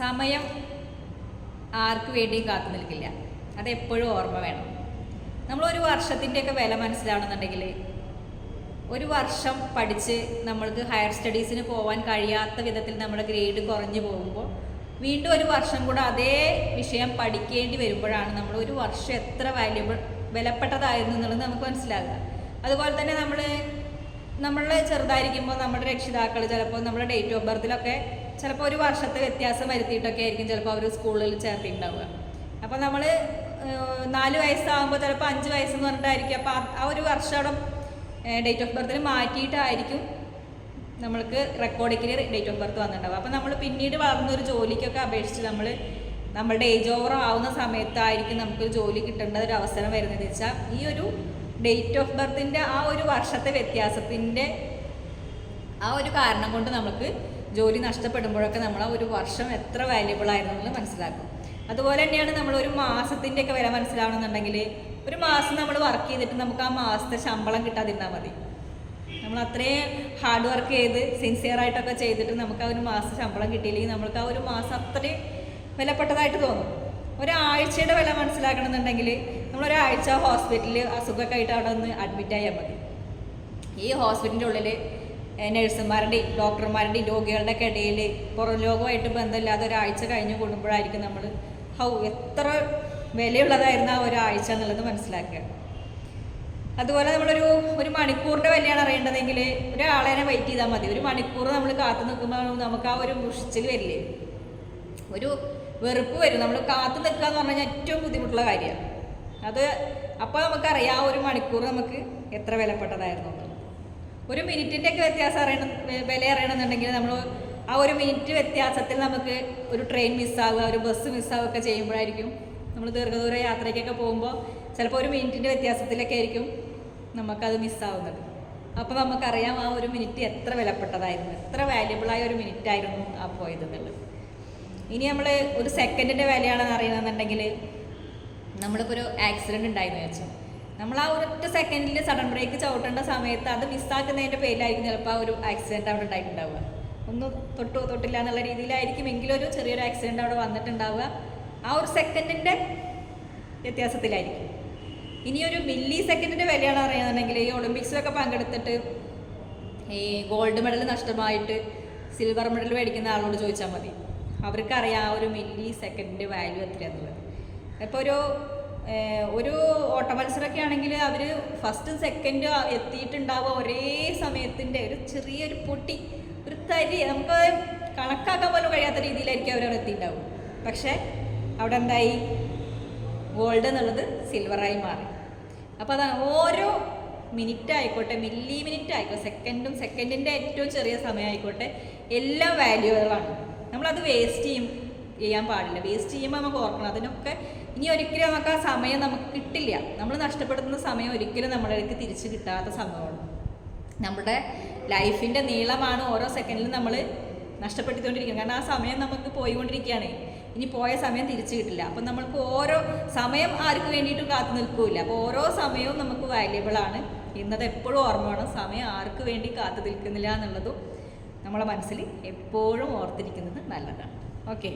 സമയം ആർക്ക് വേണ്ടിയും കാത്തു നിൽക്കില്ല. അത് എപ്പോഴും ഓർമ്മ വേണം. നമ്മൾ ഒരു വർഷത്തിന്റെയൊക്കെ വില മനസ്സിലാണെന്നുണ്ടെങ്കിൽ ഒരു വർഷം പഠിച്ച് നമ്മൾക്ക് ഹയർ സ്റ്റഡീസിന് പോകാൻ കഴിയാത്ത വിധത്തിൽ നമ്മുടെ ഗ്രേഡ് കുറഞ്ഞു പോകുമ്പോൾ വീണ്ടും ഒരു വർഷം കൂടെ അതേ വിഷയം പഠിക്കേണ്ടി വരുമ്പോഴാണ് നമ്മൾ ഒരു വർഷം എത്ര വാല്യുബിൾ വിലപ്പെട്ടതായിരുന്നു എന്നുള്ളത് നമുക്ക് മനസ്സിലാകുക അതുപോലെ തന്നെ നമ്മൾ നമ്മൾ ചെറുതായിരിക്കുമ്പോൾ നമ്മുടെ രക്ഷിതാക്കൾ ചിലപ്പോൾ നമ്മുടെ ഡേറ്റ് ഓഫ് ബർത്തിലൊക്കെ ചിലപ്പോൾ ഒരു വർഷത്തെ വ്യത്യാസം വരുത്തിയിട്ടൊക്കെ ആയിരിക്കും ചിലപ്പോൾ അവർ സ്കൂളിൽ ചേർത്തിട്ടുണ്ടാവുക. അപ്പോൾ നമ്മൾ നാല് വയസ്സാകുമ്പോൾ ചിലപ്പോൾ അഞ്ച് വയസ്സെന്ന് പറഞ്ഞിട്ടായിരിക്കും. അപ്പോൾ ആ- ഒരു വർഷം ഡേറ്റ് ഓഫ് ബർത്തിൽ മാറ്റിയിട്ടായിരിക്കും നമ്മൾക്ക് റെക്കോർഡിക്കലി ഡേറ്റ് ഓഫ് ബർത്ത് വന്നിട്ടുണ്ടാവും അപ്പോൾ നമ്മൾ പിന്നീട് വളർന്ന ഒരു ജോലിക്കൊക്കെ അപേക്ഷിച്ച് നമ്മൾ നമ്മളുടെ ഏജ് ഓവർ ആവുന്ന സമയത്തായിരിക്കും നമുക്ക് ജോലി കിട്ടേണ്ട ഒരു അവസരം വരുന്നത്. വെച്ചാൽ ഈ ഒരു ഡേറ്റ് ഓഫ് ബർത്തിന്റെ ആ ഒരു വർഷത്തെ വ്യത്യാസത്തിന്റെ ആ ഒരു കാരണം കൊണ്ട് നമുക്ക് ജോലി നഷ്ടപ്പെടുമ്പോഴൊക്കെ നമ്മൾ ഒരു വർഷം എത്ര വാല്യുബിൾ ആയിരുന്നു എന്നുള്ളത് മനസ്സിലാക്കും. അതുപോലെ തന്നെയാണ് നമ്മൾ ഒരു മാസത്തിന്റെ ഒക്കെ വില മനസ്സിലാവണമെന്നുണ്ടെങ്കിൽ ഒരു മാസം നമ്മൾ വർക്ക് ചെയ്തിട്ട് നമുക്ക് ആ മാസത്തെ ശമ്പളം കിട്ടാതിരുന്നാൽ മതി. നമ്മൾ അത്രയും ഹാർഡ് വർക്ക് ചെയ്ത് സിൻസിയർ ആയിട്ടൊക്കെ ചെയ്തിട്ട് നമുക്ക് ആ ഒരു മാസം ശമ്പളം കിട്ടിയില്ലെങ്കിൽ നമ്മൾക്ക് ആ ഒരു മാസം അത്രയും വിലപ്പെട്ടതായിട്ട് തോന്നും. ഒരാഴ്ചയുടെ വില മനസ്സിലാക്കണമെന്നുണ്ടെങ്കിൽ നമ്മളൊരാഴ്ച ഹോസ്പിറ്റലിൽ അസുഖമൊക്കെ ആയിട്ട് അവിടെ ഒന്ന് അഡ്മിറ്റ് ആയാൽ മതി. ഈ ഹോസ്പിറ്റലിന്റെ ഉള്ളിൽ നഴ്സുമാരുടെയും ഡോക്ടർമാരുടെയും രോഗികളുടെയൊക്കെ ഇടയിൽ പുറം ലോകമായിട്ട് ബന്ധമില്ലാതെ ഒരാഴ്ച കഴിഞ്ഞ് കൂടുമ്പോഴായിരിക്കും നമ്മൾ ഹൗ എത്ര വിലയുള്ളതായിരുന്നു ആ ഒരാഴ്ച എന്നുള്ളത് മനസ്സിലാക്കുക. അതുപോലെ നമ്മളൊരു ഒരു മണിക്കൂറിന്റെ വിലയാണ് അറിയേണ്ടതെങ്കിൽ ഒരാളെ വെയിറ്റ് ചെയ്താൽ മതി. ഒരു മണിക്കൂർ നമ്മൾ കാത്തു നിൽക്കുമ്പോൾ നമുക്ക് ആ ഒരു മുഷിച്ചിൽ വരില്ലേ? ഒരു വെറുപ്പ് വരും. നമ്മൾ കാത്തു നിൽക്കുക എന്ന് പറഞ്ഞാൽ ഏറ്റവും ബുദ്ധിമുട്ടുള്ള കാര്യമാണ്. അത് അപ്പോൾ നമുക്കറിയാം ആ ഒരു മണിക്കൂർ നമുക്ക് എത്ര വിലപ്പെട്ടതായിരുന്നു. ഒരു മിനിറ്റിന്റെ ഒക്കെ വ്യത്യാസം അറിയണം വില അറിയണമെന്നുണ്ടെങ്കിൽ നമ്മൾ ആ ഒരു മിനിറ്റ് വ്യത്യാസത്തിൽ നമുക്ക് ഒരു ട്രെയിൻ മിസ്സാവുക ഒരു ബസ് മിസ്സാവുക ഒക്കെ ചെയ്യുമ്പോഴായിരിക്കും നമ്മൾ ദീർഘദൂര യാത്രയ്ക്കൊക്കെ പോകുമ്പോൾ ചിലപ്പോൾ ഒരു മിനിറ്റിന്റെ വ്യത്യാസത്തിലൊക്കെ ആയിരിക്കും നമുക്കത് മിസ്സാവുന്നത് അപ്പോൾ നമുക്കറിയാം ആ ഒരു മിനിറ്റ് എത്ര വിലപ്പെട്ടതായിരുന്നു എത്ര വാല്യബിളായ ഒരു മിനിറ്റ് ആയിരുന്നു ആ പോയത് ഇനി നമ്മൾ ഒരു സെക്കൻഡിന്റെ വിലയാണെന്ന് അറിയണമെന്നുണ്ടെങ്കിൽ നമ്മളിപ്പോൾ ഒരു ആക്സിഡന്റ് ഉണ്ടായിരുന്നു വെച്ചു നമ്മൾ ആ ഒരൊറ്റ സെക്കൻഡിൽ സഡൻ ബ്രേക്ക് ചവിട്ടേണ്ട സമയത്ത് അത് മിസ്സാക്കുന്നതിന്റെ പേരിലായിരിക്കും ചിലപ്പോൾ ആ ഒരു ആക്സിഡന്റ് അവിടെ ഉണ്ടായിട്ടുണ്ടാവുക. ഒന്ന് തൊട്ടു തൊട്ടില്ല എന്നുള്ള രീതിയിലായിരിക്കും എങ്കിലും ഒരു ചെറിയൊരു ആക്സിഡന്റ് അവിടെ വന്നിട്ടുണ്ടാവുക. ആ ഒരു സെക്കൻഡിന്റെ വ്യത്യാസത്തിലായിരിക്കും. ഇനി ഒരു മില്ലി സെക്കൻഡിന്റെ വിലയാണ് അറിയാന്നുണ്ടെങ്കിൽ ഈ ഒളിമ്പിക്സിലൊക്കെ പങ്കെടുത്തിട്ട് ഈ ഗോൾഡ് മെഡൽ നഷ്ടമായിട്ട് സിൽവർ മെഡൽ മേടിക്കുന്ന ആളോട് ചോദിച്ചാൽ മതി. അവർക്കറിയാം ആ ഒരു മില്ലി സെക്കൻഡിന്റെ വാല്യൂ എത്രയാന്നുള്ളത്. ഇപ്പോൾ ഒരു ഒരു ഓട്ട മത്സരമൊക്കെ ആണെങ്കിൽ അവർ ഫസ്റ്റ് സെക്കൻഡ് എത്തിയിട്ടുണ്ടാവുക ഒരേ സമയത്തിന്റെ ഒരു ചെറിയൊരു പൊട്ടി ഒരു തരി നമുക്ക് കണക്കാക്കാൻ പോലും കഴിയാത്ത രീതിയിലായിരിക്കും അവരവിടെ എത്തിയിട്ടുണ്ടാവും പക്ഷേ അവിടെ എന്തായി? ഗോൾഡ് എന്നുള്ളത് സിൽവറായി മാറി. അപ്പോൾ അതാണ് ഓരോ മിനിറ്റ് ആയിക്കോട്ടെ മില്ലി മിനിറ്റ് ആയിക്കോട്ടെ സെക്കൻഡും സെക്കൻഡിന്റെ ഏറ്റവും ചെറിയ സമയം ആയിക്കോട്ടെ എല്ലാം വാല്യുകളാണ് നമ്മളത് വേസ്റ്റ് ചെയ്യും. ചെയ്യാൻ പാടില്ല. വേസ്റ്റ് ചെയ്യുമ്പോൾ നമുക്ക് ഓർക്കണം. അതിനൊക്കെ ഇനി ഒരിക്കലും നമുക്ക് ആ സമയം നമുക്ക് കിട്ടില്ല. നമ്മൾ നഷ്ടപ്പെടുത്തുന്ന സമയം ഒരിക്കലും നമ്മളിലേക്ക് തിരിച്ചു കിട്ടാത്ത സംഭവമാണ് നമ്മുടെ ലൈഫിന്റെ നീളമാണ് ഓരോ സെക്കൻഡിലും നമ്മൾ നഷ്ടപ്പെടുത്തിക്കൊണ്ടിരിക്കുന്നത് കാരണം ആ സമയം നമുക്ക് പോയിക്കൊണ്ടിരിക്കുകയാണ്. ഇനി പോയ സമയം തിരിച്ചു കിട്ടില്ല. അപ്പം നമ്മൾക്ക് ഓരോ സമയം ആർക്ക് വേണ്ടിയിട്ടും കാത്തു നിൽക്കില്ല. അപ്പോൾ ഓരോ സമയവും നമുക്ക് വാല്യബിൾ ആണ്. ഇന്നത് എപ്പോഴും ഓർമ്മ വേണം. സമയം ആർക്ക് വേണ്ടി കാത്തു നിൽക്കുന്നില്ല എന്നുള്ളതും നമ്മളെ മനസ്സിൽ എപ്പോഴും ഓർത്തിരിക്കുന്നത് നല്ലതാണ്. ഓക്കെ